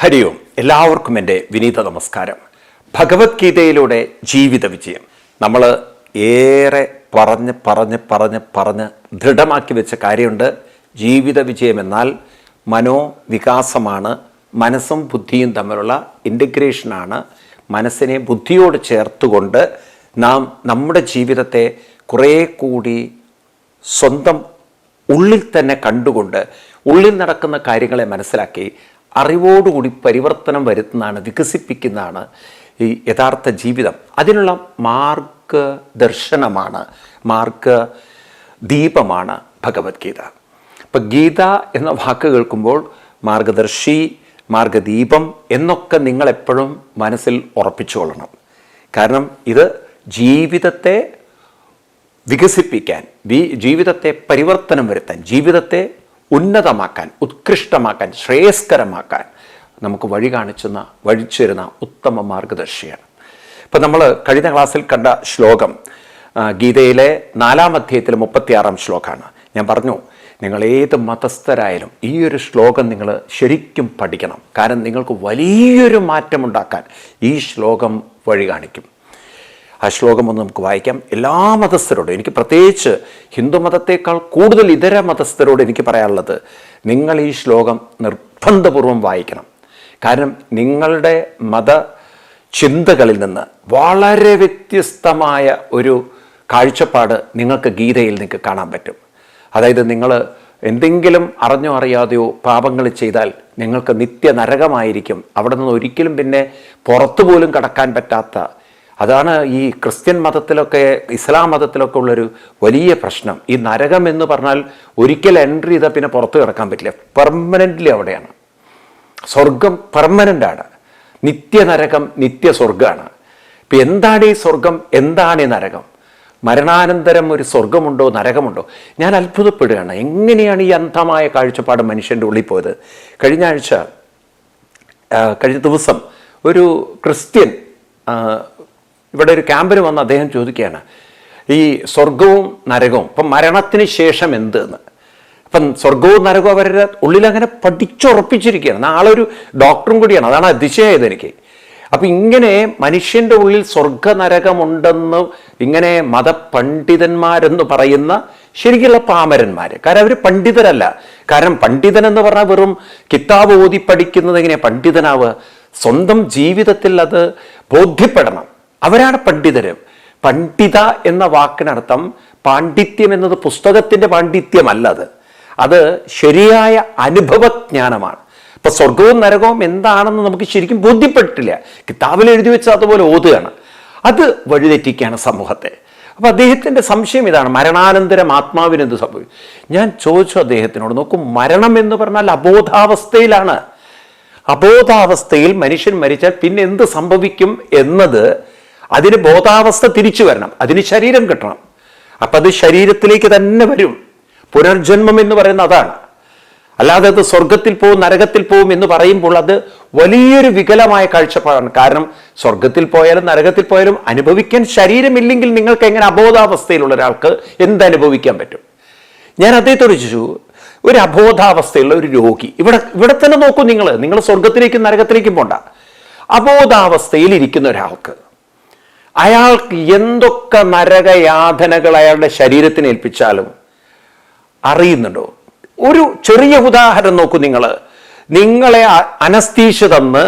ഹരി ഓം എല്ലാവർക്കും എന്റെ വിനീത നമസ്കാരം. ഭഗവത്ഗീതയിലൂടെ ജീവിത വിജയം. നമ്മൾ ഏറെ പറഞ്ഞ് പറഞ്ഞ് പറഞ്ഞ് പറഞ്ഞ് ദൃഢമാക്കി വെച്ച കാര്യമുണ്ട്. ജീവിത വിജയം എന്നാൽ മനോവികാസമാണ് മനസ്സും ബുദ്ധിയും തമ്മിലുള്ള ഇന്റഗ്രേഷനാണ് മനസ്സിനെ ബുദ്ധിയോട് ചേർത്തുകൊണ്ട് നാം നമ്മുടെ ജീവിതത്തെ കുറേ കൂടി സ്വന്തം ഉള്ളിൽ തന്നെ കണ്ടുകൊണ്ട് ഉള്ളിൽ നടക്കുന്ന കാര്യങ്ങളെ മനസ്സിലാക്കി അറിവോടുകൂടി പരിവർത്തനം വരുത്തുന്നതാണ് വികസിപ്പിക്കുന്നതാണ് ഈ യഥാർത്ഥ ജീവിതം. അതിനുള്ള മാർഗദർശനമാണ് മാർഗ ദീപമാണ് ഭഗവത്ഗീത. ഇപ്പം ഗീത എന്ന വാക്ക് കേൾക്കുമ്പോൾ മാർഗദർശി മാർഗദീപം എന്നൊക്കെ നിങ്ങളെപ്പോഴും മനസ്സിൽ ഉറപ്പിച്ചുകൊള്ളണം. കാരണം ഇത് ജീവിതത്തെ വികസിപ്പിക്കാൻ ജീവിതത്തെ പരിവർത്തനം വരുത്താൻ ജീവിതത്തെ ഉന്നതമാക്കാൻ ഉത്കൃഷ്ടമാക്കാൻ ശ്രേയസ്കരമാക്കാൻ നമുക്ക് വഴി കാണിച്ചുന്ന വഴിച്ചേരുന്ന ഉത്തമ മാർഗദർശിയാണ്. ഇപ്പം നമ്മൾ കഴിഞ്ഞ ക്ലാസ്സിൽ കണ്ട ശ്ലോകം ഗീതയിലെ നാലാം അധ്യായത്തിലെ മുപ്പത്തിയാറാം ശ്ലോകമാണ്. ഞാൻ പറഞ്ഞു നിങ്ങൾ ഏത് മതസ്ഥരായാലും ഈ ഒരു ശ്ലോകം നിങ്ങൾ ശരിക്കും പഠിക്കണം. കാരണം നിങ്ങൾക്ക് വലിയൊരു മാറ്റമുണ്ടാക്കാൻ ഈ ശ്ലോകം വഴി കാണിക്കും. ആ ശ്ലോകം ഒന്ന് നമുക്ക് വായിക്കാം. എല്ലാ മതസ്ഥരോടും എനിക്ക് പ്രത്യേകിച്ച് ഹിന്ദു മതത്തേക്കാൾ കൂടുതൽ ഇതര മതസ്ഥരോട് എനിക്ക് പറയാനുള്ളത് നിങ്ങൾ ഈ ശ്ലോകം നിർബന്ധപൂർവം വായിക്കണം. കാരണം നിങ്ങളുടെ മത ചിന്തകളിൽ നിന്ന് വളരെ വ്യത്യസ്തമായ ഒരു കാഴ്ചപ്പാട് നിങ്ങൾക്ക് ഗീതയിൽ നിങ്ങൾക്ക് കാണാൻ പറ്റും. അതായത് നിങ്ങൾ എന്തെങ്കിലും അറിഞ്ഞോ അറിയാതെയോ പാപങ്ങൾ ചെയ്താൽ നിങ്ങൾക്ക് നിത്യ നരകമായിരിക്കും അവിടെ നിന്ന് ഒരിക്കലും പിന്നെ പുറത്തു പോലും കടക്കാൻ പറ്റാത്ത അതാണ് ഈ ക്രിസ്ത്യൻ മതത്തിലൊക്കെ ഇസ്ലാം മതത്തിലൊക്കെ ഉള്ളൊരു വലിയ പ്രശ്നം. ഈ നരകം എന്ന് പറഞ്ഞാൽ ഒരിക്കൽ എൻട്രി ചെയ്താൽ പിന്നെ പുറത്ത് കിടക്കാൻ പറ്റില്ല. പെർമനന്റ്ലി അവിടെയാണ്. സ്വർഗം പെർമനന്റ് ആണ് നിത്യനരകം നിത്യ സ്വർഗമാണ് ഇപ്പം എന്താണ് ഈ സ്വർഗം എന്താണ് ഈ നരകം? മരണാനന്തരം ഒരു സ്വർഗമുണ്ടോ നരകമുണ്ടോ? ഞാൻ അത്ഭുതപ്പെടുകയാണ്. എങ്ങനെയാണ് ഈ അന്ധമായ കാഴ്ചപ്പാട് മനുഷ്യന്റെ ഉള്ളിൽ പോയത്? കഴിഞ്ഞ ആഴ്ച കഴിഞ്ഞ ദിവസം ഒരു ക്രിസ്ത്യൻ ഇവിടെ ഒരു ക്യാമ്പിന് വന്ന് അദ്ദേഹം ചോദിക്കുകയാണ് ഈ സ്വർഗവും നരകവും ഇപ്പം മരണത്തിന് ശേഷം എന്ത് എന്ന് അപ്പം സ്വർഗവും നരകവും അവരുടെ ഉള്ളിൽ അങ്ങനെ പഠിച്ചുറപ്പിച്ചിരിക്കുകയാണ്. നാളൊരു ഡോക്ടറും കൂടിയാണ്. അതാണ് അതിശയായത് എനിക്ക്. അപ്പം ഇങ്ങനെ മനുഷ്യന്റെ ഉള്ളിൽ സ്വർഗ നരകമുണ്ടെന്ന് ഇങ്ങനെ മതപണ്ഡിതന്മാരെന്ന് പറയുന്ന ശരിക്കുള്ള പാമരന്മാർ കാരണം അവർ പണ്ഡിതരല്ല. കാരണം പണ്ഡിതൻ എന്ന് പറഞ്ഞാൽ വെറും കിതാബ് ഓതി പഠിക്കുന്നത് എങ്ങനെയാണ് പണ്ഡിതനാവുക? സ്വന്തം ജീവിതത്തിൽ അത് ബോധ്യപ്പെടണം. അവരാണ് പണ്ഡിതര്. പണ്ഡിത എന്ന വാക്കിനർത്ഥം പാണ്ഡിത്യം എന്നത് പുസ്തകത്തിന്റെ പാണ്ഡിത്യമല്ല അത്. അത് ശരിയായ അനുഭവജ്ഞാനമാണ്. ഇപ്പൊ സ്വർഗവും നരകവും എന്താണെന്ന് നമുക്ക് ശരിക്കും ബോധ്യപ്പെട്ടിട്ടില്ല. കിതാബിൽ എഴുതി വെച്ച അതുപോലെ ഓതുകയാണ്. അത് വഴിതെറ്റിക്കുകയാണ് സമൂഹത്തെ. അപ്പോൾ അദ്ദേഹത്തിന്റെ സംശയം ഇതാണ്. മരണാനന്തരം ആത്മാവിന് എന്ത് സംഭവിക്കും? ഞാൻ ചോദിച്ചു അദ്ദേഹത്തിനോട് നോക്കൂ മരണം എന്ന് പറഞ്ഞാൽ അബോധാവസ്ഥയിലാണ്. അബോധാവസ്ഥയിൽ മനുഷ്യൻ മരിച്ചാൽ പിന്നെ എന്ത് സംഭവിക്കും? എന്നത് അതിന് ബോധാവസ്ഥ തിരിച്ചു വരണം. അതിന് ശരീരം കിട്ടണം. അപ്പൊ അത് ശരീരത്തിലേക്ക് തന്നെ വരും. പുനർജന്മം എന്ന് പറയുന്നത് അതാണ്. അല്ലാതെ അത് സ്വർഗത്തിൽ പോവും നരകത്തിൽ പോവും എന്ന് പറയുമ്പോൾ അത് വലിയൊരു വികലമായ കാഴ്ചപ്പാടാണ്. കാരണം സ്വർഗത്തിൽ പോയാലും നരകത്തിൽ പോയാലും അനുഭവിക്കാൻ ശരീരമില്ലെങ്കിൽ നിങ്ങൾക്ക് എങ്ങനെ അബോധാവസ്ഥയിലുള്ള ഒരാൾക്ക് എന്തനുഭവിക്കാൻ പറ്റും? ഞാൻ അദ്ദേഹത്തോട് ചോദിച്ചു ഒരു അബോധാവസ്ഥയുള്ള ഒരു രോഗി ഇവിടെ ഇവിടെ തന്നെ നോക്കൂ നിങ്ങൾ. നിങ്ങൾ സ്വർഗത്തിലേക്കും നരകത്തിലേക്കും പോണ്ട. അബോധാവസ്ഥയിൽ ഇരിക്കുന്ന ഒരാൾക്ക് അയാൾക്ക് എന്തൊക്കെ നരകയാതനകൾ അയാളുടെ ശരീരത്തിന് ഏൽപ്പിച്ചാലും അറിയുന്നുണ്ടോ? ഒരു ചെറിയ ഉദാഹരണം നോക്കൂ നിങ്ങൾ. നിങ്ങളെ അനസ്തീഷ തന്ന്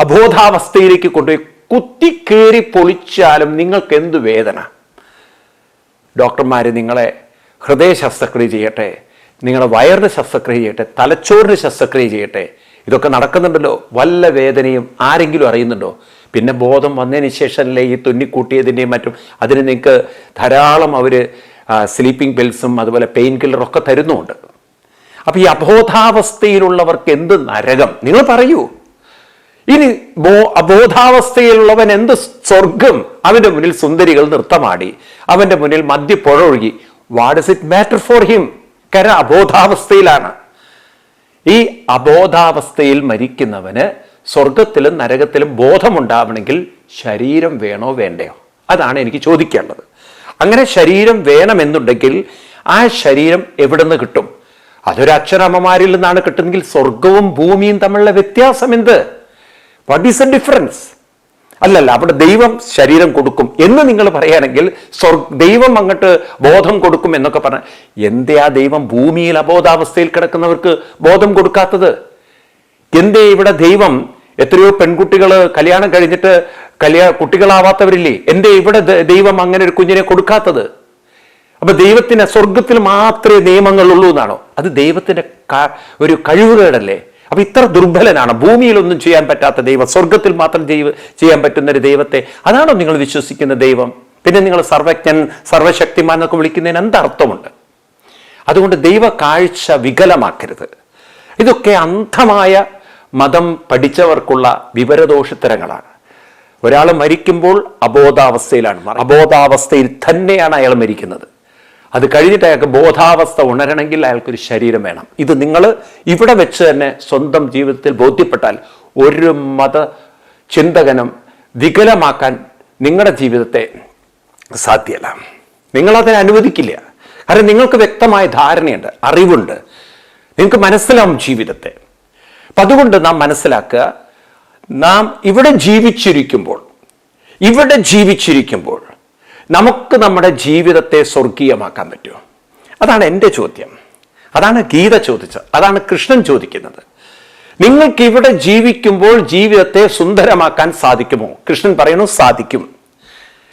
അബോധാവസ്ഥയിലേക്ക് കൊണ്ടുപോയി കുത്തി കുത്തിക്കേറി പൊളിച്ചാലും നിങ്ങൾക്ക് എന്ത് വേദന? ഡോക്ടർമാർ നിങ്ങളെ ഹൃദയ ശസ്ത്രക്രിയ ചെയ്യട്ടെ നിങ്ങളുടെ വയറിന് ശസ്ത്രക്രിയ ചെയ്യട്ടെ തലച്ചോറിന് ശസ്ത്രക്രിയ ചെയ്യട്ടെ ഇതൊക്കെ നടക്കുന്നുണ്ടല്ലോ. വല്ല വേദനയും ആരെങ്കിലും അറിയുന്നുണ്ടോ? പിന്നെ ബോധം വന്നതിന് ശേഷമല്ലേ ഈ തുന്നിക്കൂട്ടിയതിന്റെയും മറ്റും? അതിന് നിങ്ങൾക്ക് ധാരാളം അവർ സ്ലീപ്പിംഗ് പിൽസും അതുപോലെ പെയിൻ കില്ലറും ഒക്കെ അപ്പോൾ അപ്പം ഈ അബോധാവസ്ഥയിലുള്ളവർക്ക് എന്ത് നരകം? നിങ്ങൾ പറയൂ. ഇനി ബോ അബോധാവസ്ഥയിലുള്ളവൻ എന്ത് സ്വർഗം? അവന്റെ മുന്നിൽ സുന്ദരികൾ നൃത്തമാടി. അവന്റെ മുന്നിൽ മദ്യപ്പുഴ ഒഴുകി. What is it matter for him കര അബോധാവസ്ഥയിലാണ്. ഈ അബോധാവസ്ഥയിൽ മരിക്കുന്നവന് സ്വർഗത്തിലും നരകത്തിലും ബോധമുണ്ടാവണമെങ്കിൽ ശരീരം വേണോ വേണ്ടയോ? അതാണ് എനിക്ക് ചോദിക്കേണ്ടത്. അങ്ങനെ ശരീരം വേണമെന്നുണ്ടെങ്കിൽ ആ ശരീരം എവിടെ നിന്ന് കിട്ടും? അതൊരു അക്ഷരമ്മമാരിൽ നിന്നാണ് കിട്ടുന്നെങ്കിൽ സ്വർഗവും ഭൂമിയും തമ്മിലുള്ള വ്യത്യാസം എന്ത്? വാട്ട് ഈസ് എ ഡിഫറൻസ് അല്ലല്ല അവിടെ ദൈവം ശരീരം കൊടുക്കും എന്ന് നിങ്ങൾ പറയുകയാണെങ്കിൽ സ്വർഗ ദൈവം അങ്ങോട്ട് ബോധം കൊടുക്കും എന്നൊക്കെ പറഞ്ഞ എന്തേ ദൈവം ഭൂമിയിൽ അബോധാവസ്ഥയിൽ കിടക്കുന്നവർക്ക് ബോധം കൊടുക്കാത്തത്? എന്തേ ഇവിടെ ദൈവം എത്രയോ പെൺകുട്ടികൾ കല്യാണം കഴിഞ്ഞിട്ട് കല്യാ കുട്ടികളാവാത്തവരില്ലേ? എന്തേ ഇവിടെ ദൈവം അങ്ങനെ ഒരു കുഞ്ഞിനെ കൊടുക്കാത്തത്? അപ്പൊ ദൈവത്തിന് സ്വർഗത്തിൽ മാത്രമേ നിയമങ്ങളുള്ളൂ എന്നാണോ? അത് ദൈവത്തിന്റെ ഒരു കഴിവുകേടല്ലേ? അപ്പൊ ഇത്ര ദുർബലനാണ്. ഭൂമിയിലൊന്നും ചെയ്യാൻ പറ്റാത്ത ദൈവം. സ്വർഗത്തിൽ മാത്രം ചെയ്യാൻ പറ്റുന്ന ഒരു ദൈവത്തെ അതാണോ നിങ്ങൾ വിശ്വസിക്കുന്ന ദൈവം? പിന്നെ നിങ്ങൾ സർവജ്ഞൻ സർവശക്തിമാൻ എന്നൊക്കെ വിളിക്കുന്നതിന് എന്തർത്ഥമുണ്ട് അതുകൊണ്ട് ദൈവ കാഴ്ച വികലമാക്കരുത്. ഇതൊക്കെ അന്ധമായ മതം പഠിച്ചവർക്കുള്ള വിവരദോഷത്തരങ്ങളാണ്. ഒരാൾ മരിക്കുമ്പോൾ അബോധാവസ്ഥയിലാണ്. അബോധാവസ്ഥയിൽ തന്നെയാണ് അയാൾ മരിക്കുന്നത്. അത് കഴിഞ്ഞിട്ട് അയാൾക്ക് ബോധാവസ്ഥ ഉണരണമെങ്കിൽ അയാൾക്കൊരു ശരീരം വേണം. ഇത് നിങ്ങൾ ഇവിടെ വെച്ച് തന്നെ സ്വന്തം ജീവിതത്തിൽ ബോധ്യപ്പെട്ടാൽ ഒരു മത ചിന്തകനും വികലമാക്കാൻ നിങ്ങളുടെ ജീവിതത്തെ സാധ്യല്ല. നിങ്ങളതിനെ അനുവദിക്കില്ല. കാരണം നിങ്ങൾക്ക് വ്യക്തമായ ധാരണയുണ്ട് അറിവുണ്ട്. നിങ്ങൾക്ക് മനസ്സിലാവും ജീവിതത്തെ. അപ്പം അതുകൊണ്ട് നാം മനസ്സിലാക്കുക നാം ഇവിടെ ജീവിച്ചിരിക്കുമ്പോൾ ഇവിടെ ജീവിച്ചിരിക്കുമ്പോൾ നമുക്ക് നമ്മുടെ ജീവിതത്തെ സ്വർഗീയമാക്കാൻ പറ്റുമോ? അതാണ് എന്റെ ചോദ്യം. അതാണ് ഗീത ചോദിച്ചത്. അതാണ് കൃഷ്ണൻ ചോദിക്കുന്നത്. നിങ്ങൾക്ക് ഇവിടെ ജീവിക്കുമ്പോൾ ജീവിതത്തെ സുന്ദരമാക്കാൻ സാധിക്കുമോ? കൃഷ്ണൻ പറയുന്നു സാധിക്കും.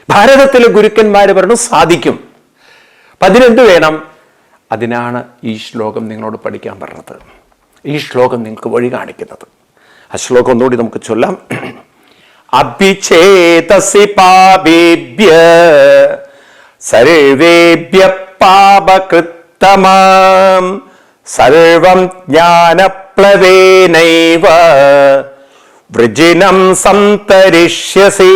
ഭാരതത്തിലെ ഗുരുക്കന്മാർ പറഞ്ഞു സാധിക്കും. അപ്പം അതിനെന്ത് വേണം. അതിനാണ് ഈ ശ്ലോകം നിങ്ങളോട് പഠിക്കാൻ പറഞ്ഞത്. ഈ ശ്ലോകം നിങ്ങൾക്ക് വഴി കാണിക്കുന്നത്. ആ ശ്ലോകം ഒന്നുകൂടി നമുക്ക് ചൊല്ലാം. അഭിഛേതസി പാപേഭ്യ സർവേഭ്യ പാപകൃത്തമാം. സർവം ജ്ഞാനപ്ലവേനൈവ വൃജിനം സന്തരിഷ്യസി.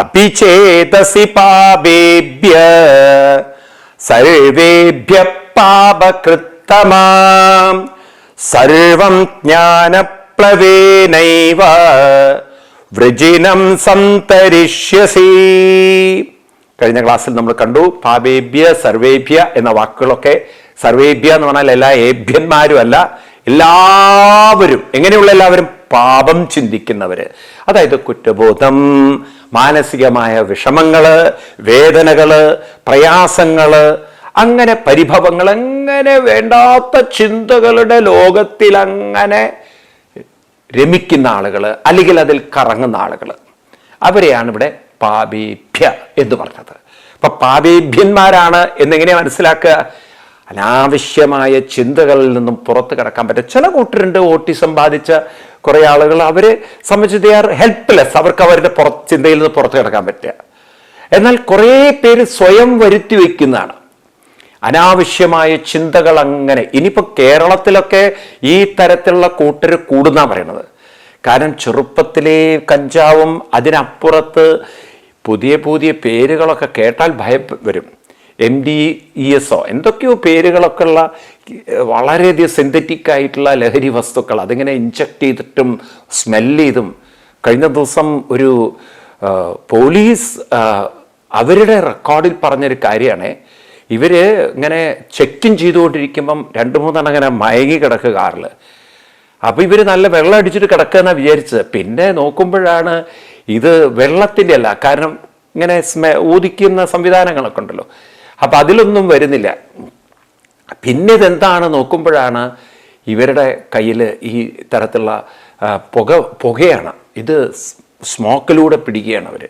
അഭിചേതസി പാപേഭ്യ സർവേഭ്യ പാപകൃത്തമാം സർവം ജ്ഞാനപ്ലവേനൈവ വൃജിനം സന്തരിഷ്യസി കഴിഞ്ഞ ക്ലാസ്സിൽ നമ്മൾ കണ്ടു പാപേഭ്യ സർവേഭ്യ എന്ന വാക്കുകളൊക്കെ സർവേഭ്യ എന്ന് പറഞ്ഞാൽ എല്ലാ ഏഭ്യന്മാരും അല്ല എല്ലാവരും എങ്ങനെയുള്ള എല്ലാവരും? പാപം ചിന്തിക്കുന്നവര്. അതായത് കുറ്റബോധം മാനസികമായ വിഷമങ്ങൾ വേദനകൾ പ്രയാസങ്ങൾ അങ്ങനെ പരിഭവങ്ങൾ അങ്ങനെ വേണ്ടാത്ത ചിന്തകളുടെ ലോകത്തിൽ അങ്ങനെ രമിക്കുന്ന ആളുകൾ അല്ലെങ്കിൽ അതിൽ കറങ്ങുന്ന ആളുകൾ അവരെയാണ് ഇവിടെ പാപേഭ്യ എന്ന് പറഞ്ഞത്. അപ്പൊ പാപേഭ്യന്മാരാണ് എന്നെങ്ങനെയാ മനസ്സിലാക്കുക? അനാവശ്യമായ ചിന്തകളിൽ നിന്നും പുറത്തു കിടക്കാൻ പറ്റും. ചില കൂട്ടരുണ്ട് ഓട്ടിസം ബാധിച്ച കുറേ ആളുകൾ. അവരെ സംബന്ധിച്ച് ആർ ഹെൽപ്ലെസ് അവർക്ക് അവരുടെ പുറ ചിന്തയിൽ നിന്ന് പുറത്തു കിടക്കാൻ പറ്റുക. എന്നാൽ കുറേ പേര് സ്വയം വരുത്തി വയ്ക്കുന്നതാണ് അനാവശ്യമായ ചിന്തകൾ അങ്ങനെ ഇനിയിപ്പോൾ കേരളത്തിലൊക്കെ ഈ തരത്തിലുള്ള കൂട്ടർ കൂടുന്നാ പറയണത്. കാരണം ചെറുപ്പത്തിലെ കഞ്ചാവും അതിനപ്പുറത്ത് പുതിയ പുതിയ പേരുകളൊക്കെ കേട്ടാൽ ഭയം വരും. എം ഡി ഇ എസ് എന്തൊക്കെയോ പേരുകളൊക്കെ ഉള്ള വളരെയധികം സിന്തറ്റിക് ആയിട്ടുള്ള ലഹരി വസ്തുക്കൾ. അതിങ്ങനെ ഇഞ്ചക്ട് ചെയ്തിട്ടും സ്മെല്ല് ചെയ്തും. കഴിഞ്ഞ ദിവസം ഒരു പോലീസ് അവരുടെ റെക്കോർഡിൽ പറഞ്ഞൊരു കാര്യമാണ്. ഇവർ ഇങ്ങനെ ചെക്കിൻ ചെയ്തുകൊണ്ടിരിക്കുമ്പം രണ്ട് മൂന്നെണ്ണം ഇങ്ങനെ മയങ്ങി കിടക്കുക കാറിൽ അപ്പോൾ ഇവർ നല്ല വെള്ളം അടിച്ചിട്ട് കിടക്കുകയെന്നാണ് വിചാരിച്ചത്. പിന്നെ നോക്കുമ്പോഴാണ് ഇത് വെള്ളത്തിന്റെ അല്ല കാരണം ഇങ്ങനെ സ്മെ ഊതിക്കുന്ന സംവിധാനങ്ങളൊക്കെ ഉണ്ടല്ലോ. അപ്പം അതിലൊന്നും വരുന്നില്ല. പിന്നെ ഇതെന്താണ് നോക്കുമ്പോഴാണ് ഇവരുടെ കയ്യിൽ ഈ തരത്തിലുള്ള പുക പുകയാണ്. ഇത് സ്മോക്കിലൂടെ പിടിക്കുകയാണ് അവർ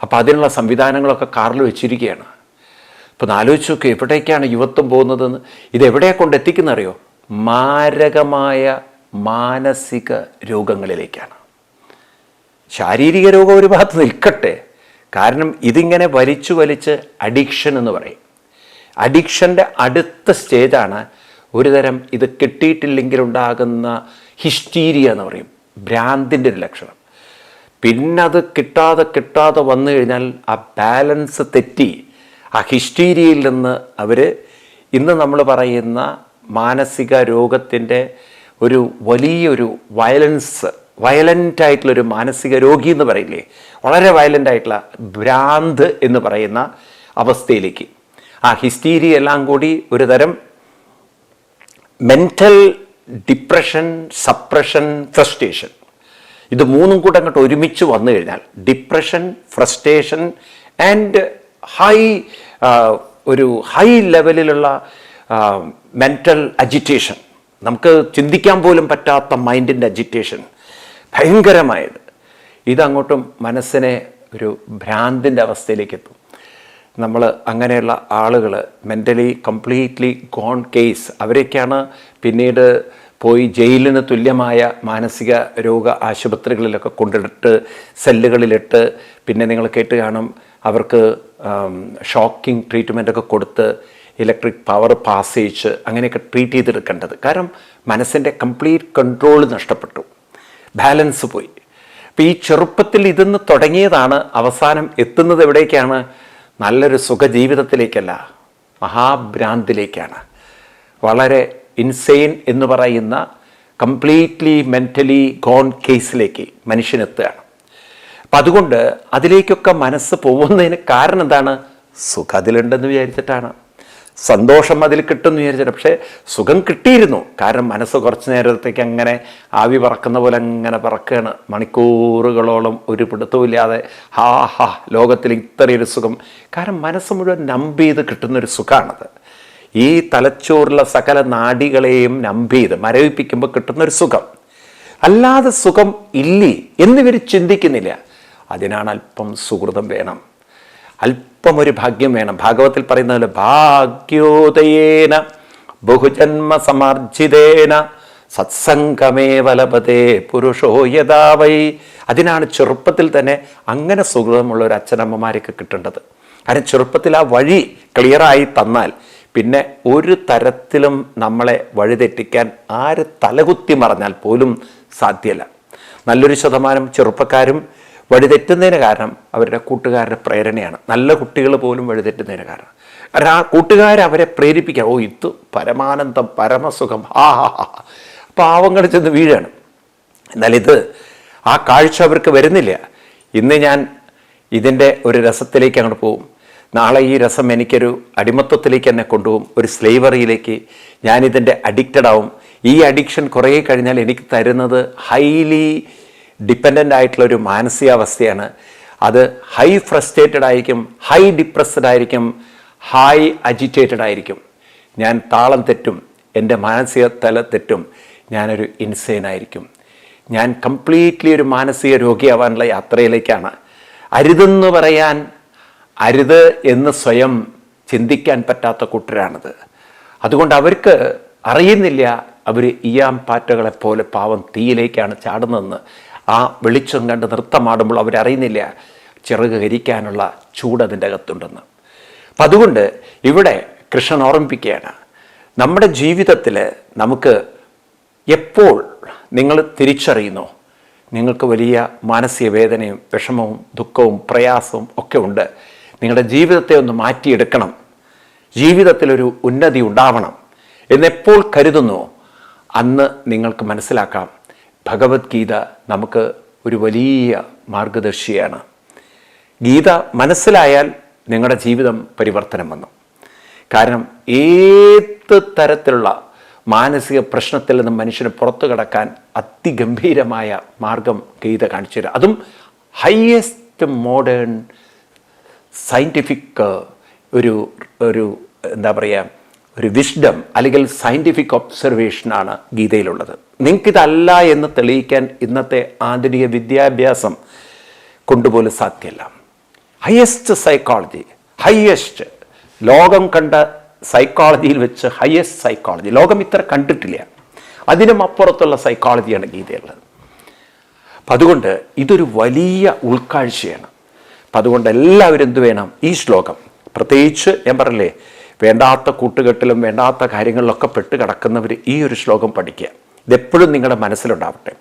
അപ്പോൾ അതിനുള്ള സംവിധാനങ്ങളൊക്കെ കാറിൽ വെച്ചിരിക്കുകയാണ്. ഇപ്പം ഒന്ന് ആലോചിച്ച് നോക്കുക എവിടേക്കാണ് യുവത്വം പോകുന്നതെന്ന്? ഇത് എവിടെയാ കൊണ്ട് എത്തിക്കുന്നറിയോ മാരകമായ മാനസിക രോഗങ്ങളിലേക്കാണ്. ശാരീരിക രോഗം ഒരു ഭാഗത്ത് നിൽക്കട്ടെ. കാരണം ഇതിങ്ങനെ വലിച്ചു വലിച്ച് അഡിക്ഷൻ എന്ന് പറയും. അഡിക്ഷന്റെ അടുത്ത സ്റ്റേജാണ് ഒരുതരം ഇത് കിട്ടിയിട്ടില്ലെങ്കിൽ ഉണ്ടാകുന്ന ഹിസ്റ്റീരിയ എന്ന് പറയും. ഭ്രാന്തിന്റെ ഒരു ലക്ഷണം. പിന്നെ അത് കിട്ടാതെ കിട്ടാതെ വന്നു കഴിഞ്ഞാൽ ആ ബാലൻസ് തെറ്റി. ആ ഹിസ്റ്റീരിയയിൽ നിന്ന് അവർ ഇന്ന് നമ്മൾ പറയുന്ന മാനസിക രോഗത്തിന്റെ ഒരു വലിയൊരു വയലൻസ് വയലന്റ് ആയിട്ടുള്ളൊരു മാനസിക രോഗി എന്ന് പറയില്ലേ? വളരെ വയലന്റ് ആയിട്ടുള്ള ഭ്രാന്ത് എന്ന് പറയുന്ന അവസ്ഥയിലേക്ക്. ആ ഹിസ്റ്റീരിയ എല്ലാം കൂടി ഒരു തരം മെന്റൽ ഡിപ്രഷൻ സപ്രഷൻ ഫ്രസ്ട്രേഷൻ. ഇത് മൂന്നും കൂടെ അങ്ങോട്ട് ഒരുമിച്ച് വന്നു കഴിഞ്ഞാൽ ഡിപ്രഷൻ ഫ്രസ്ട്രേഷൻ ആൻഡ് ഹൈ ഒരു ഹൈ ലെവലിലുള്ള മെന്റൽ അജിറ്റേഷൻ നമുക്ക് ചിന്തിക്കാൻ പോലും പറ്റാത്ത മൈൻഡിന്റെ അജിറ്റേഷൻ ഭയങ്കരമായത്. ഇതങ്ങോട്ടും മനസ്സിനെ ഒരു ഭ്രാന്തിന്റെ അവസ്ഥയിലേക്ക് എത്തും നമ്മൾ അങ്ങനെയുള്ള ആളുകൾ മെന്റലി കംപ്ലീറ്റ്ലി ഗോൺ കേസ് അവരൊക്കെയാണ് പിന്നീട് പോയി ജയിലിന് തുല്യമായ മാനസിക രോഗ ആശുപത്രികളിലൊക്കെ കൊണ്ടിട്ട് സെല്ലുകളിലിട്ട് പിന്നെ നിങ്ങൾ കേട്ട് കാണും അവർക്ക് ഷോക്കിംഗ് ട്രീറ്റ്മെന്റ് ഒക്കെ കൊടുത്ത് ഇലക്ട്രിക് പവർ പാസ് ചെയ്യിച്ച് അങ്ങനെയൊക്കെ ട്രീറ്റ് ചെയ്തെടുക്കേണ്ടത്. കാരണം മനസ്സിന്റെ കംപ്ലീറ്റ് കൺട്രോൾ നഷ്ടപ്പെട്ടു. ബാലൻസ് പോയി. അപ്പോൾ ഈ ചെറുപ്പത്തിൽ ഇതെന്ന് തുടങ്ങിയതാണ് അവസാനം എത്തുന്നത് എവിടേക്കാണ്? നല്ലൊരു സുഖജീവിതത്തിലേക്കല്ല മഹാഭ്രാന്തിലേക്കാണ്. വളരെ ഇൻസെയിൻ എന്ന് പറയുന്ന കംപ്ലീറ്റ്ലി മെന്റലി ഗോൺ കേസിലേക്ക് മനുഷ്യനെത്തുകയാണ് അപ്പം അതുകൊണ്ട് അതിലേക്കൊക്കെ മനസ്സ് പോകുന്നതിന് കാരണം എന്താണ്? സുഖം അതിലുണ്ടെന്ന് വിചാരിച്ചിട്ടാണ്. സന്തോഷം അതിൽ കിട്ടുമെന്ന് വിചാരിച്ചിട്ട് പക്ഷേ സുഖം കിട്ടിയിരുന്നു. കാരണം മനസ്സ് കുറച്ച് നേരത്തേക്ക് അങ്ങനെ ആവി പറക്കുന്ന പോലെ അങ്ങനെ പറക്കുകയാണ്. മണിക്കൂറുകളോളം ഒരു പിടുത്തമില്ലാതെ ഹാ ഹാ ലോകത്തിൽ ഇത്രയൊരു സുഖം. കാരണം മനസ്സ് മുഴുവൻ നമ്പ് ചെയ്ത് കിട്ടുന്നൊരു സുഖമാണത് ഈ തലച്ചോറിലെ സകല നാടികളെയും നമ്പ് ചെയ്ത് മരവിപ്പിക്കുമ്പോൾ കിട്ടുന്നൊരു സുഖം. അല്ലാതെ സുഖം ഇല്ലേ എന്നിവർ ചിന്തിക്കുന്നില്ല. അതിനാണ് അല്പം സുഹൃതം വേണം. അല്പം ഒരു ഭാഗ്യം വേണം. ഭാഗവത്തിൽ പറയുന്നത് ഭാഗ്യോദയേന ബഹുജന്മ സമാർജിതേന സത്സംഗമേ വലപതേ പുരുഷോ യഥാവൈ അതിനാണ് ചെറുപ്പത്തിൽ തന്നെ അങ്ങനെ സുഹൃതമുള്ള ഒരു അച്ഛനമ്മമാരൊക്കെ കിട്ടേണ്ടത്. കാരണം ചെറുപ്പത്തിൽ ആ വഴി ക്ലിയറായി തന്നാൽ പിന്നെ ഒരു തരത്തിലും നമ്മളെ വഴിതെറ്റിക്കാൻ ആര് തലകുത്തി മറഞ്ഞാൽ പോലും സാധ്യല്ല. നല്ലൊരു ശതമാനം ചെറുപ്പക്കാരും വഴിതെറ്റുന്നതിന് കാരണം അവരുടെ കൂട്ടുകാരുടെ പ്രേരണയാണ്. നല്ല കുട്ടികൾ പോലും വഴിതെറ്റുന്നതിന് കാരണം. കാരണം ആ കൂട്ടുകാർ അവരെ പ്രേരിപ്പിക്കുക ഓ ഇത്തു പരമാനന്ദം പരമസുഖം ആ ഹാ ഹാ പാവങ്ങൾ ചെന്ന് വീഴാണ്. എന്നാൽ ഇത് ആ കാഴ്ച അവർക്ക് വരുന്നില്ല. ഇന്ന് ഞാൻ ഇതിന്റെ ഒരു രസത്തിലേക്ക് അങ്ങോട്ട് പോകും നാളെ ഈ രസം എനിക്കൊരു അടിമത്വത്തിലേക്ക് എന്നെ കൊണ്ടുപോകും. ഒരു സ്ലേവറിയിലേക്ക് ഞാനിതിന്റെ അഡിക്റ്റഡ് ആവും. ഈ അഡിക്ഷൻ കുറേ കഴിഞ്ഞാൽ എനിക്ക് തരുന്നത് ഹൈലി ഡിപ്പെൻഡന്റ് ആയിട്ടുള്ള ഒരു മാനസികാവസ്ഥയാണ്. അത് ഹൈ ഫ്രസ്ട്രേറ്റഡ് ആയിരിക്കും ഹൈ ഡിപ്രസ്ഡ് ആയിരിക്കും ഹൈ അജിറ്റേറ്റഡ് ആയിരിക്കും. ഞാൻ താളം തെറ്റും എന്റെ മാനസിക തല തെറ്റും ഞാനൊരു ഇൻസൈൻ ആയിരിക്കും. ഞാൻ കംപ്ലീറ്റ്ലി ഒരു മാനസിക രോഗിയാവാനുള്ള യാത്രയിലേക്കാണ്. അരുതെന്ന് പറയാൻ അരുത് എന്ന് സ്വയം ചിന്തിക്കാൻ പറ്റാത്ത കൂട്ടരാണിത്. അതുകൊണ്ട് അവർക്ക് അറിയുന്നില്ല അവർ ഇയാം പാറ്റകളെ പോലെ പാവം തീയിലേക്കാണ് ചാടുന്നതെന്ന്. ആ വെളിച്ചം കണ്ട് നൃത്തമാടുമ്പോൾ അവരറിയുന്നില്ല ചിറക് കരിക്കാനുള്ള ചൂട് അതിന്റെ അകത്തുണ്ടെന്ന്. അപ്പം അതുകൊണ്ട് ഇവിടെ കൃഷ്ണൻ ഓർമ്മിപ്പിക്കുകയാണ് നമ്മുടെ ജീവിതത്തിൽ നമുക്ക് എപ്പോൾ നിങ്ങൾ തിരിച്ചറിയുന്നു? നിങ്ങൾക്ക് വലിയ മാനസിക വേദനയും വിഷമവും ദുഃഖവും പ്രയാസവും ഒക്കെ ഉണ്ട്. നിങ്ങളുടെ ജീവിതത്തെ ഒന്ന് മാറ്റിയെടുക്കണം. ജീവിതത്തിലൊരു ഉന്നതി ഉണ്ടാവണം. എന്നെപ്പോൾ കരുതുന്നു? അന്ന് നിങ്ങൾക്ക് മനസ്സിലാക്കാം. ഭഗവത്ഗീത നമുക്ക് ഒരു വലിയ മാർഗദർശിയാണ്. ഗീത മനസ്സിലായാൽ നിങ്ങളുടെ ജീവിതം പരിവർത്തനം വന്നു. കാരണം ഏത് തരത്തിലുള്ള മാനസിക പ്രശ്നത്തിൽ നിന്ന് മനുഷ്യന് പുറത്തു കടക്കാൻ അതിഗംഭീരമായ മാർഗം ഗീത കാണിച്ചു തരാം. അതും ഹയസ്റ്റ് മോഡേൺ സയന്റിഫിക് ഒരു ഒരു എന്താ പറയുക ഒരു വിസ്ഡം അല്ലെങ്കിൽ സയന്റിഫിക് ഒബ്സർവേഷനാണ് ഗീതയിലുള്ളത്. നിങ്ങൾക്കിതല്ല എന്ന് തെളിയിക്കാൻ ഇന്നത്തെ ആധുനിക വിദ്യാഭ്യാസം കൊണ്ടുപോലും സാധ്യമല്ല. ഹയസ്റ്റ് സൈക്കോളജി ഹയസ്റ്റ് ലോകം കണ്ട സൈക്കോളജിയിൽ വെച്ച് ഹയസ്റ്റ് സൈക്കോളജി ലോകം ഇത്ര കണ്ടിട്ടില്ല. അതിനും അപ്പുറത്തുള്ള സൈക്കോളജിയാണ് ഗീതയുള്ളത് അപ്പം അതുകൊണ്ട് ഇതൊരു വലിയ ഉൾക്കാഴ്ചയാണ്. അപ്പം അതുകൊണ്ട് എല്ലാവരും എന്ത് വേണം? ഈ ശ്ലോകം. പ്രത്യേകിച്ച് ഞാൻ പറഞ്ഞില്ലേ വേണ്ടാത്ത കൂട്ടുകെട്ടിലും വേണ്ടാത്ത കാര്യങ്ങളിലൊക്കെ പെട്ട് കിടക്കുന്നവർ ഈ ഒരു ശ്ലോകം പഠിക്കുക. ഇതെപ്പോഴും നിങ്ങളുടെ മനസ്സിലുണ്ടാവട്ടെ.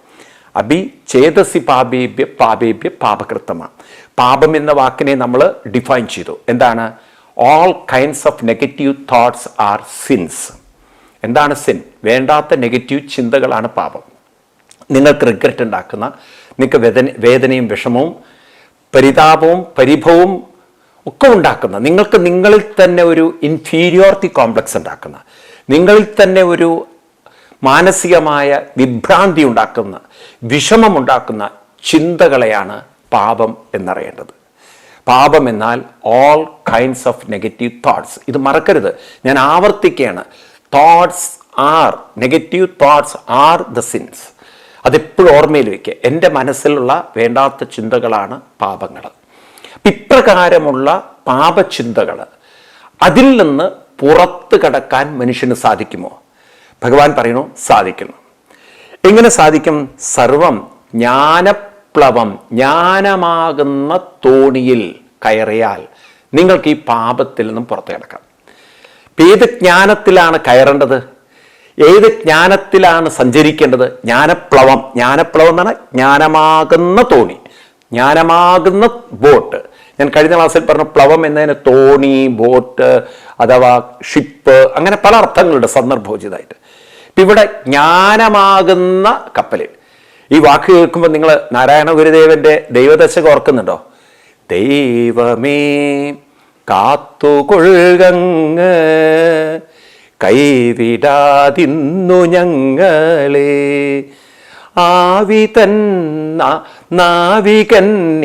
അഭി ചേതസി പാപേഭ്യ പാപേഭ്യ പാപകൃത്തമ. പാപം എന്ന വാക്കിനെ നമ്മൾ ഡിഫൈൻ ചെയ്തു. എന്താണ്? All kinds of negative thoughts are sins എന്താണ് സിൻ വേണ്ടാത്ത നെഗറ്റീവ് ചിന്തകളാണ് പാപം. നിങ്ങൾക്ക് റിഗ്രറ്റ് ഉണ്ടാക്കുന്ന നിങ്ങൾക്ക് വേദന വേദനയും വിഷമവും പരിതാപവും പരിഭവവും ഒക്കെ ഉണ്ടാക്കുന്ന നിങ്ങൾക്ക് നിങ്ങളിൽ തന്നെ ഒരു ഇൻഫീരിയോറിറ്റി കോംപ്ലക്സ് ഉണ്ടാക്കുന്ന നിങ്ങളിൽ തന്നെ ഒരു മാനസികമായ വിഭ്രാന്തി ഉണ്ടാക്കുന്ന വിഷമമുണ്ടാക്കുന്ന ചിന്തകളെയാണ് പാപം എന്നറിയേണ്ടത്. പാപം എന്നാൽ all kinds of negative thoughts ഇത് മറക്കരുത്. ഞാൻ ആവർത്തിക്കുകയാണ്. Thoughts are negative thoughts are the sins അതെപ്പോഴും ഓർമ്മയിൽ വയ്ക്കുക എന്റെ മനസ്സിലുള്ള വേണ്ടാത്ത ചിന്തകളാണ് പാപങ്ങൾ. ഇപ്രകാരമുള്ള പാപചിന്തകൾ അതിൽ നിന്ന് പുറത്ത് കടക്കാൻ മനുഷ്യന് സാധിക്കുമോ? ഭഗവാൻ പറയുന്നു സാധിക്കുന്നു. എങ്ങനെ സാധിക്കും? സർവം ജ്ഞാനപ്ലവം ജ്ഞാനമാകുന്ന തോണിയിൽ കയറിയാൽ നിങ്ങൾക്ക് ഈ പാപത്തിൽ നിന്നും പുറത്തു കിടക്കാം. ഏത് ജ്ഞാനത്തിലാണ് കയറേണ്ടത്? ഏത് ജ്ഞാനത്തിലാണ് സഞ്ചരിക്കേണ്ടത്? ജ്ഞാനപ്ലവം. ജ്ഞാനപ്ലവം എന്നാണ് ജ്ഞാനമാകുന്ന തോണി ജ്ഞാനമാകുന്ന ബോട്ട്. ഞാൻ കഴിഞ്ഞ ക്ലാസ്സിൽ പറഞ്ഞ പ്ലവം എന്നതിന് തോണി ബോട്ട് അഥവാ ഷിപ്പ് അങ്ങനെ പല അർത്ഥങ്ങളുണ്ട് സന്ദർഭോചിതമായിട്ട്. ഇപ്പം ഇവിടെ ജ്ഞാനമാകുന്ന കപ്പലിൽ ഈ വാക്ക് കേൾക്കുമ്പോൾ നിങ്ങൾ നാരായണ ഗുരുദേവന്റെ ദൈവദശക ഓർക്കുന്നുണ്ടോ? ദൈവമേ കാത്തുകൊഴുകങ്ങ് കൈവിടാതിന്നു ഞങ്ങളെ. ആവിതൻ നാവികൻ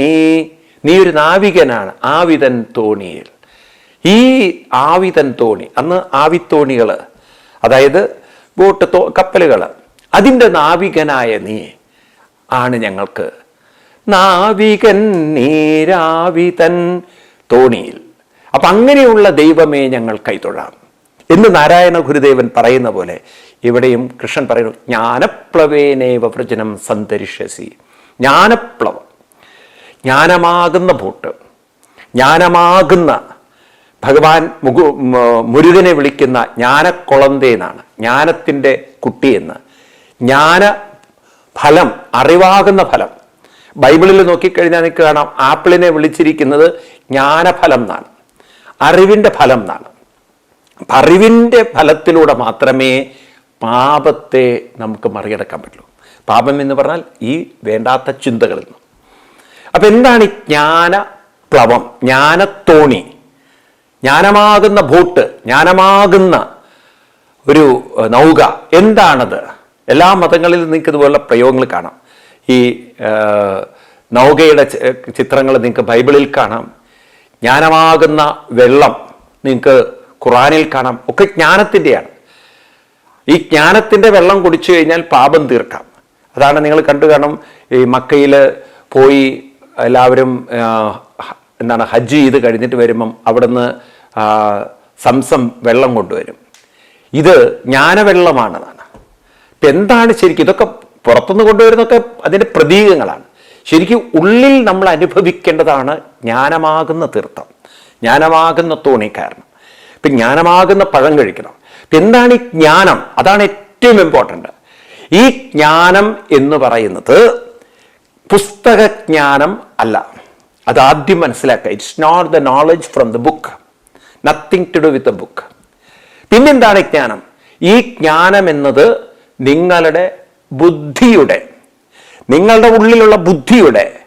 നീ ഒരു നാവികനാണ്. ആവിതൻ തോണിയിൽ. ഈ ആവിതൻ തോണി അന്ന് ആവിത്തോണികൾ അതായത് ബോട്ട് തോ കപ്പലുകൾ അതിന്റെ നാവികനായ നീ ആണ് ഞങ്ങൾക്ക്. നാവികൻ നീരാവിതൻ തോണിയിൽ. അപ്പം അങ്ങനെയുള്ള ദൈവമേ ഞങ്ങൾ കൈതൊഴാം. എന്ന് നാരായണ ഗുരുദേവൻ പറയുന്ന പോലെ ഇവിടെയും കൃഷ്ണൻ പറയുന്നു ജ്ഞാനപ്ലവേനേവ വ്രജനം സന്തരിഷ്യസി. ജ്ഞാനപ്ലവം. ജ്ഞാനമാകുന്ന ബോട്ട് ജ്ഞാനമാകുന്ന ഭഗവാൻ മുകു മുരുകനെ വിളിക്കുന്ന ജ്ഞാനക്കുളന്തേ എന്നാണ്. ജ്ഞാനത്തിന്റെ കുട്ടിയെന്ന് ജ്ഞാന ഫലം അറിവാകുന്ന ഫലം. ബൈബിളിൽ നോക്കിക്കഴിഞ്ഞാൽ നിങ്ങൾക്ക് കാണാം ആപ്പിളിനെ വിളിച്ചിരിക്കുന്നത് ജ്ഞാനഫലം എന്നാണ് അറിവിന്റെ ഫലം എന്നാണ്. അറിവിന്റെ ഫലത്തിലൂടെ മാത്രമേ പാപത്തെ നമുക്ക് മറികടക്കാൻ പറ്റുള്ളൂ. പാപം എന്ന് പറഞ്ഞാൽ ഈ വേണ്ടാത്ത ചിന്തകളിൽ നിന്നും അപ്പൊ എന്താണ് ഈ ജ്ഞാന പ്ലവം ജ്ഞാനത്തോണി. ജ്ഞാനമാകുന്ന ബോട്ട് ജ്ഞാനമാകുന്ന ഒരു നൗക എന്താണത്? എല്ലാ മതങ്ങളിൽ നിങ്ങൾക്ക് ഇതുപോലുള്ള പ്രയോഗങ്ങൾ കാണാം. ഈ നൗകയുടെ ചിത്രങ്ങൾ നിങ്ങൾക്ക് ബൈബിളിൽ കാണാം. ജ്ഞാനമാകുന്ന വെള്ളം നിങ്ങൾക്ക് ഖുറാനിൽ കാണാം. ഒക്കെ ജ്ഞാനത്തിന്റെയാണ്. ഈ ജ്ഞാനത്തിന്റെ വെള്ളം കുടിച്ചു കഴിഞ്ഞാൽ പാപം തീർക്കാം. അതാണ് നിങ്ങൾ കണ്ടു കാണും ഈ മക്കയിൽ പോയി എല്ലാവരും എന്താണ് ഹജ്ജ് ചെയ്ത് കഴിഞ്ഞിട്ട് വരുമ്പം അവിടുന്ന് സംസം വെള്ളം കൊണ്ടുവരും. ഇത് ജ്ഞാനവെള്ളമാണെന്നാണ്. ഇപ്പം എന്താണ് ശരിക്കും ഇതൊക്കെ പുറത്തുനിന്ന് കൊണ്ടുവരുന്നൊക്കെ അതിന്റെ പ്രതീകങ്ങളാണ്. ശരിക്കും ഉള്ളിൽ നമ്മൾ അനുഭവിക്കേണ്ടതാണ് ജ്ഞാനമാകുന്ന തീർത്ഥം ജ്ഞാനമാകുന്ന തോണി കാരണം ഇപ്പം ജ്ഞാനമാകുന്ന പഴം കഴിക്കണം. ഇപ്പം എന്താണ് ഈ ജ്ഞാനം? അതാണ് ഏറ്റവും ഇമ്പോർട്ടന്റ് ഈ ജ്ഞാനം എന്ന് പറയുന്നത് പുസ്തകജ്ഞാനം അല്ല. അത് ആദ്യം മനസ്സിലാക്കുക. It's not the knowledge from the book nothing to do with the book പിന്നെന്താണ് ജ്ഞാനം? ഈ ജ്ഞാനം എന്നത് നിങ്ങളുടെ ബുദ്ധിയുടെ നിങ്ങളുടെ ഉള്ളിലുള്ള ബുദ്ധിയുടെ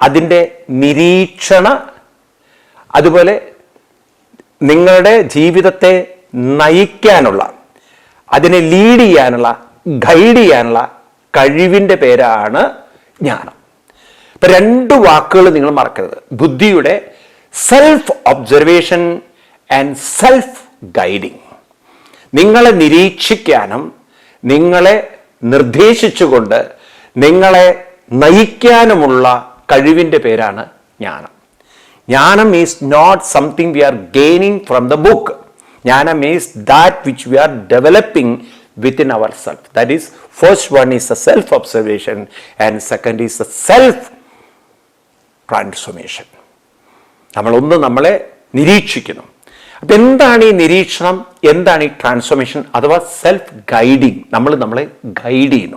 അതിന്റെ നിരീക്ഷണ അതുപോലെ നിങ്ങളുടെ ജീവിതത്തെ നയിക്കാനുള്ള അതിനെ ലീഡ് ചെയ്യാനുള്ള ഗൈഡ് ചെയ്യാനുള്ള കഴിവിന്റെ പേരാണ് ജ്ഞാനം. ഇപ്പൊ രണ്ട് വാക്കുകൾ നിങ്ങൾ മറക്കരുത്. ബുദ്ധിയുടെ self observation and self guiding നിങ്ങളെ നിരീക്ഷിക്കാനും നിങ്ങളെ നിർദ്ദേശിച്ചുകൊണ്ട് നിങ്ങളെ നയിക്കാനുമുള്ള കഴിവിന്റെ പേരാണ് ജ്ഞാനം. ജ്ഞാനം is not something we are gaining from the book ജ്ഞാനം is that which we are developing within ourselves. That is, first one is the self observation, and second is the self-transformation. Transformation നമ്മളൊന്ന് നമ്മളെ നിരീക്ഷിക്കുന്നു. അപ്പം എന്താണ് ഈ നിരീക്ഷണം? എന്താണ് ഈ ട്രാൻസ്ഫോർമേഷൻ അഥവാ സെൽഫ് ഗൈഡിങ് നമ്മൾ നമ്മളെ ഗൈഡ് ചെയ്യുന്നു.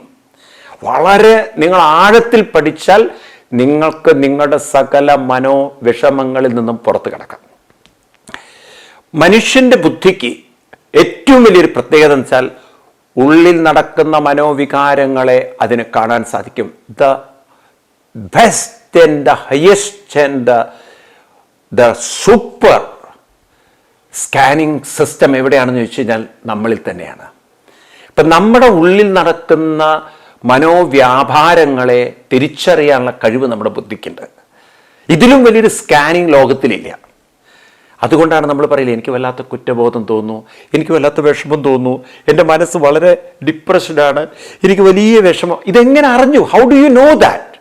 വളരെ നിങ്ങൾ ആഴത്തിൽ പഠിച്ചാൽ നിങ്ങൾക്ക് നിങ്ങളുടെ സകല മനോവിഷമങ്ങളിൽ നിന്നും പുറത്തു കിടക്കാം. മനുഷ്യന്റെ ബുദ്ധിക്ക് ഏറ്റവും വലിയൊരു പ്രത്യേകത എന്ന് വെച്ചാൽ ഉള്ളിൽ നടക്കുന്ന മനോവികാരങ്ങളെ അതിന് കാണാൻ സാധിക്കും. The best and the highest and the the super scanning system എവിടെയാണെന്ന് ചോദിച്ചു കഴിഞ്ഞാൽ നമ്മളിൽ തന്നെയാണ്. ഇപ്പം നമ്മുടെ ഉള്ളിൽ നടക്കുന്ന മനോവ്യാപാരങ്ങളെ തിരിച്ചറിയാനുള്ള കഴിവ് നമ്മുടെ ബുദ്ധിക്കുണ്ട്. ഇതിലും വലിയൊരു സ്കാനിങ് ലോകത്തിലില്ല. അതുകൊണ്ടാണ് നമ്മൾ പറയില്ല എനിക്ക് വല്ലാത്ത കുറ്റബോധം തോന്നുന്നു എനിക്ക് വല്ലാത്ത വിഷമം തോന്നുന്നു എന്റെ മനസ്സ് വളരെ ഡിപ്രസ്ഡ് ആണ് എനിക്ക് വലിയ വിഷമം. ഇതെങ്ങനെ അറിഞ്ഞു? How do you know that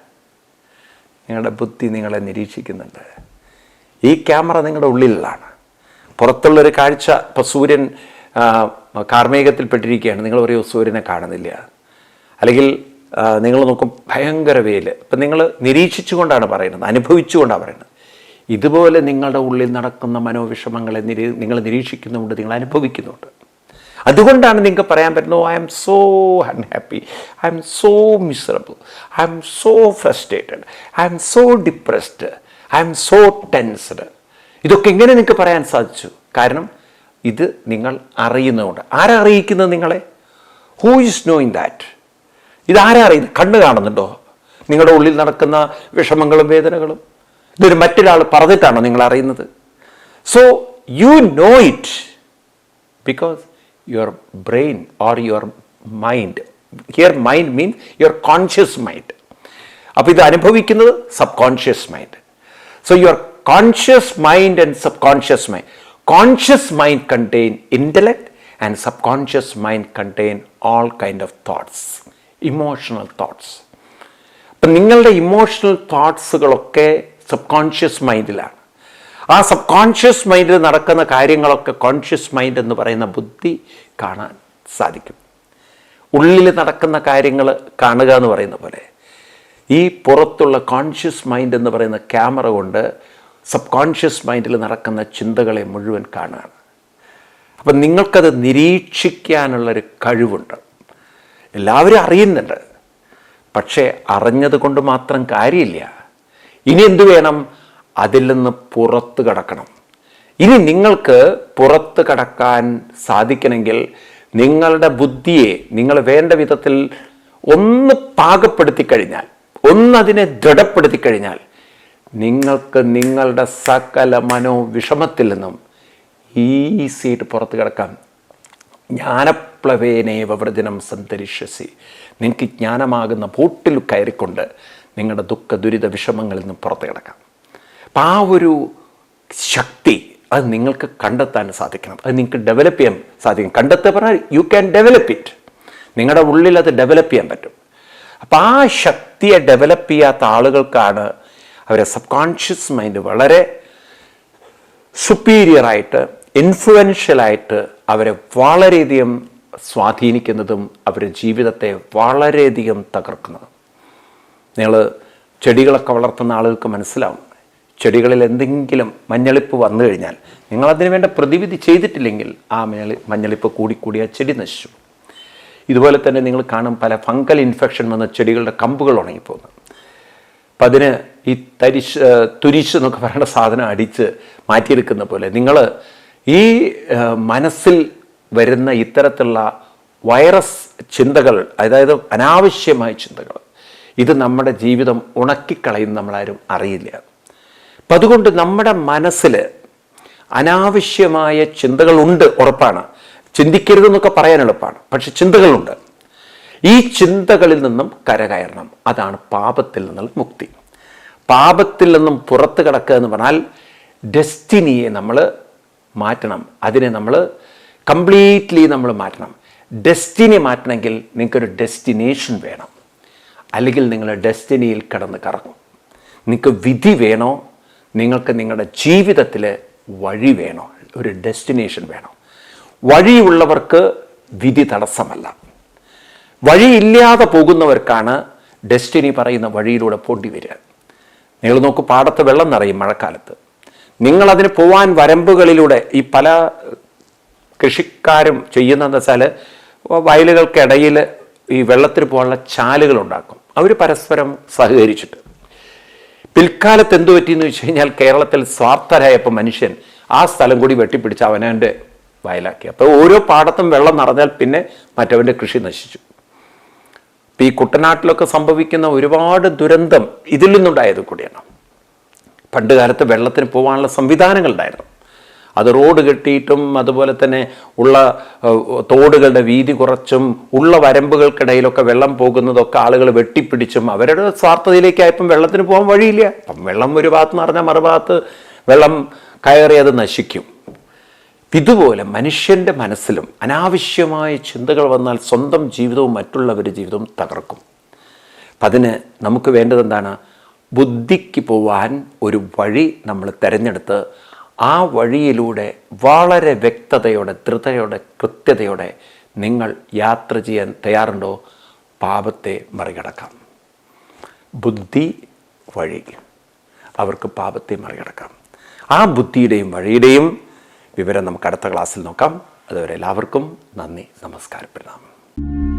നിങ്ങളുടെ ബുദ്ധി നിങ്ങളെ നിരീക്ഷിക്കുന്നുണ്ട്. ഈ ക്യാമറ നിങ്ങളുടെ ഉള്ളിലാണ്. പുറത്തുള്ളൊരു കാഴ്ച ഇപ്പോൾ സൂര്യൻ കാർമേകത്തിൽപ്പെട്ടിരിക്കുകയാണ് നിങ്ങൾ പറയും സൂര്യനെ കാണുന്നില്ല. അല്ലെങ്കിൽ നിങ്ങൾ നോക്കും ഭയങ്കര വെയിൽ ഇപ്പം നിങ്ങൾ നിരീക്ഷിച്ചുകൊണ്ടാണ് പറയുന്നത് അനുഭവിച്ചുകൊണ്ടാണ് പറയുന്നത്. ഇതുപോലെ നിങ്ങളുടെ ഉള്ളിൽ നടക്കുന്ന മനോവിഷമങ്ങളെ നിരീ നിങ്ങൾ നിരീക്ഷിക്കുന്നുണ്ട് നിങ്ങൾ അനുഭവിക്കുന്നുണ്ട് അതുകൊണ്ടാണ് നിങ്ങൾക്ക് പറയാൻ പറ്റുന്നത് I'm so unhappy I'm so miserable I'm so frustrated I'm so depressed I'm so tensed ഇതൊക്കെ എങ്ങനെ നിങ്ങൾക്ക് പറയാൻ സാധിച്ചു. കാരണം ഇത് നിങ്ങൾ അറിയുന്നതുകൊണ്ട്. ആരറിയിക്കുന്നത് നിങ്ങളെ? ഹൂ ഈസ് നോയിങ് ദാറ്റ് ഇതാരറിയുന്നത് കണ്ണ് കാണുന്നുണ്ടോ? നിങ്ങളുടെ ഉള്ളിൽ നടക്കുന്ന വിഷമങ്ങളും വേദനകളും? ഇതൊരു മറ്റൊരാൾ പറഞ്ഞിട്ടാണോ നിങ്ങൾ അറിയുന്നത്? So you know it because your brain or your mind here mind means your conscious mind അപ്പോൾ ഇത് അനുഭവിക്കുന്നത് subconscious mind so your conscious mind and subconscious mind conscious mind contain intellect and subconscious mind contain all kind of thoughts emotional thoughts അപ്പം നിങ്ങളുടെ emotional തോട്ട്സുകളൊക്കെ subconscious മൈൻഡിലാണ് ആ sub conscious മൈൻഡിൽ നടക്കുന്ന കാര്യങ്ങളൊക്കെ കോൺഷ്യസ് മൈൻഡ് എന്ന് പറയുന്ന ബുദ്ധി കാണാൻ സാധിക്കും. ഉള്ളിൽ നടക്കുന്ന കാര്യങ്ങൾ കാണുക എന്ന് പറയുന്ന പോലെ ഈ പുറത്തുള്ള കോൺഷ്യസ് മൈൻഡ് എന്ന് പറയുന്ന ക്യാമറ കൊണ്ട് സബ് കോൺഷ്യസ് മൈൻഡിൽ നടക്കുന്ന ചിന്തകളെ മുഴുവൻ കാണുകയാണ് അപ്പം നിങ്ങൾക്കത് നിരീക്ഷിക്കാനുള്ളൊരു കഴിവുണ്ട്. എല്ലാവരും അറിയുന്നുണ്ട്. പക്ഷേ അറിഞ്ഞത് കൊണ്ട് മാത്രം കാര്യമില്ല. ഇനി എന്തു വേണം? അതിൽ നിന്ന് പുറത്ത് കടക്കണം. ഇനി നിങ്ങൾക്ക് പുറത്ത് കടക്കാൻ സാധിക്കണമെങ്കിൽ നിങ്ങളുടെ ബുദ്ധിയെ നിങ്ങൾ വേണ്ട വിധത്തിൽ ഒന്ന് പാകപ്പെടുത്തി കഴിഞ്ഞാൽ ഒന്നതിനെ ദൃഢപ്പെടുത്തി കഴിഞ്ഞാൽ നിങ്ങൾക്ക് നിങ്ങളുടെ സകല മനോവിഷമത്തിൽ നിന്നും ഈസിയായിട്ട് പുറത്ത് കിടക്കാം. ജ്ഞാനപ്ലവേനേവ വ്രജനം സന്തരിഷ്യസി. നിങ്ങൾക്ക് ജ്ഞാനമാകുന്ന ബോട്ടിൽ കയറിക്കൊണ്ട് നിങ്ങളുടെ ദുഃഖ ദുരിത വിഷമങ്ങളിൽ നിന്ന് പുറത്ത് കിടക്കാം. അപ്പം ആ ഒരു ശക്തി അത് നിങ്ങൾക്ക് കണ്ടെത്താൻ സാധിക്കണം. അത് നിങ്ങൾക്ക് ഡെവലപ്പ് ചെയ്യാൻ സാധിക്കും. കണ്ടെത്തുക പറഞ്ഞാൽ യു ക്യാൻ ഡെവലപ്പ് ഇറ്റ് നിങ്ങളുടെ ഉള്ളിൽ അത് ഡെവലപ്പ് ചെയ്യാൻ പറ്റും. അപ്പോൾ ആ ശക്തിയെ ഡെവലപ്പ് ചെയ്യാത്ത ആളുകൾക്കാണ് അവരെ സബ് കോൺഷ്യസ് മൈൻഡ് വളരെ സുപ്പീരിയറായിട്ട് ഇൻഫ്ലുവൻഷ്യലായിട്ട് അവരെ വളരെയധികം സ്വാധീനിക്കുന്നതും അവരുടെ ജീവിതത്തെ വളരെയധികം തകർക്കുന്നതും. നിങ്ങൾ ചെടികളൊക്കെ വളർത്തുന്ന ആളുകൾക്ക് മനസ്സിലാവും. ചെടികളിൽ എന്തെങ്കിലും മഞ്ഞളിപ്പ് വന്നു കഴിഞ്ഞാൽ നിങ്ങൾ അതിന് വേണ്ട പ്രതിവിധി ചെയ്തിട്ടില്ലെങ്കിൽ ആ മഞ്ഞളി മഞ്ഞളിപ്പ് കൂടിക്കൂടി ആ ചെടി നശിച്ചു. ഇതുപോലെ തന്നെ നിങ്ങൾ കാണും പല ഫംഗൽ ഇൻഫെക്ഷൻ വന്ന ചെടികളുടെ കമ്പുകൾ ഉണങ്ങിപ്പോകുന്നു. അപ്പം അതിന് ഈ തരിശ് തുരിശ് എന്നൊക്കെ പറയുന്ന സാധനം അടിച്ച് മാറ്റിയെടുക്കുന്ന പോലെ നിങ്ങൾ ഈ മനസ്സിൽ വരുന്ന ഇത്തരത്തിലുള്ള വൈറസ് ചിന്തകൾ അതായത് അനാവശ്യമായ ചിന്തകൾ ഇത് നമ്മുടെ ജീവിതം ഉണക്കിക്കളയും നമ്മളാരും അറിയില്ല. അപ്പം അതുകൊണ്ട് നമ്മുടെ മനസ്സിൽ അനാവശ്യമായ ചിന്തകളുണ്ട് ഉറപ്പാണ്. ചിന്തിക്കരുതെന്നൊക്കെ പറയാൻ എളുപ്പമാണ്. പക്ഷെ ചിന്തകളുണ്ട്. ഈ ചിന്തകളിൽ നിന്നും കരകയറണം. അതാണ് പാപത്തിൽ നിന്നുള്ള മുക്തി. പാപത്തിൽ നിന്നും പുറത്ത് കിടക്കുക എന്ന് പറഞ്ഞാൽ ഡെസ്റ്റിനിയെ നമ്മൾ മാറ്റണം. അതിനെ നമ്മൾ കംപ്ലീറ്റ്ലി നമ്മൾ മാറ്റണം. ഡെസ്റ്റിനി മാറ്റണമെങ്കിൽ നിങ്ങൾക്കൊരു ഡെസ്റ്റിനേഷൻ വേണം. അല്ലെങ്കിൽ നിങ്ങൾ ഡെസ്റ്റിനിയിൽ കിടന്ന് കറങ്ങും. നിങ്ങൾക്ക് വിധി വേണോ? നിങ്ങൾക്ക് നിങ്ങളുടെ ജീവിതത്തിൽ വഴി വേണോ? ഒരു ഡെസ്റ്റിനേഷൻ വേണോ? വഴിയുള്ളവർക്ക് വിധി തടസ്സമല്ല. വഴിയില്ലാതെ പോകുന്നവർക്കാണ് ഡെസ്റ്റിനി പറയുന്ന വഴിയിലൂടെ പോണ്ടി വരിക. നിങ്ങൾ നോക്കൂ പാടത്ത് വെള്ളം നിറയും മഴക്കാലത്ത്. നിങ്ങളതിന് പോവാൻ വരമ്പുകളിലൂടെ ഈ പല കൃഷിക്കാരും ചെയ്യുന്നതെന്ന് വെച്ചാൽ വയലുകൾക്കിടയിൽ ഈ വെള്ളത്തിന് പോകാനുള്ള ചാലുകൾ ഉണ്ടാക്കും. അവർ പരസ്പരം സഹകരിച്ചിട്ട്. പിൽക്കാലത്ത് എന്തു പറ്റിയെന്ന് വെച്ച് കഴിഞ്ഞാൽ കേരളത്തിൽ സ്വാർത്ഥരായപ്പോൾ മനുഷ്യൻ ആ സ്ഥലം കൂടി വെട്ടിപ്പിടിച്ച് അവനവന്റെ വയലാക്കി. അപ്പോൾ ഓരോ പാടത്തും വെള്ളം നിറഞ്ഞാൽ പിന്നെ മറ്റവന്റെ കൃഷി നശിച്ചു. ഇപ്പം ഈ കുട്ടനാട്ടിലൊക്കെ സംഭവിക്കുന്ന ഒരുപാട് ദുരന്തം ഇതിൽ നിന്നുണ്ടായത് കൂടിയാണ്. പണ്ട് കാലത്ത് വെള്ളത്തിന് പോകാനുള്ള സംവിധാനങ്ങൾ ഉണ്ടായിരുന്നു അത് റോഡ് കെട്ടിയിട്ടും അതുപോലെ തന്നെ ഉള്ള തോടുകളുടെ വീതി കുറച്ചും ഉള്ള വരമ്പുകൾക്കിടയിലൊക്കെ വെള്ളം പോകുന്നതൊക്കെ ആളുകൾ വെട്ടിപ്പിടിച്ചും അവരുടെ സ്വാർത്ഥതയിലേക്കായപ്പം വെള്ളത്തിന് പോകാൻ വഴിയില്ല. അപ്പം വെള്ളം ഒരു ഭാഗത്ത് നിന്ന് പറഞ്ഞാൽ മറുഭാഗത്ത് വെള്ളം കയറി അത് നശിക്കും. ഇതുപോലെ മനുഷ്യന്റെ മനസ്സിലും അനാവശ്യമായ ചിന്തകൾ വന്നാൽ സ്വന്തം ജീവിതവും മറ്റുള്ളവരുടെ ജീവിതവും തകർക്കും. അതിന് നമുക്ക് വേണ്ടത് എന്താണ്? ബുദ്ധിക്ക് പോവാൻ ഒരു വഴി നമ്മൾ തിരഞ്ഞെടുത്ത് ആ വഴിയിലൂടെ വളരെ വ്യക്തതയോടെ ധൃതയോടെ കൃത്യതയോടെ നിങ്ങൾ യാത്ര ചെയ്യാൻ തയ്യാറുണ്ടോ? പാപത്തെ മറികടക്കാം. ബുദ്ധി വഴി അവർക്ക് പാപത്തെ മറികടക്കാം. ആ ബുദ്ധിയുടെയും വഴിയുടെയും വിവരം നമുക്ക് അടുത്ത ക്ലാസ്സിൽ നോക്കാം. അതുവരെ എല്ലാവർക്കും നന്ദി നമസ്കാരം പ്രണാമം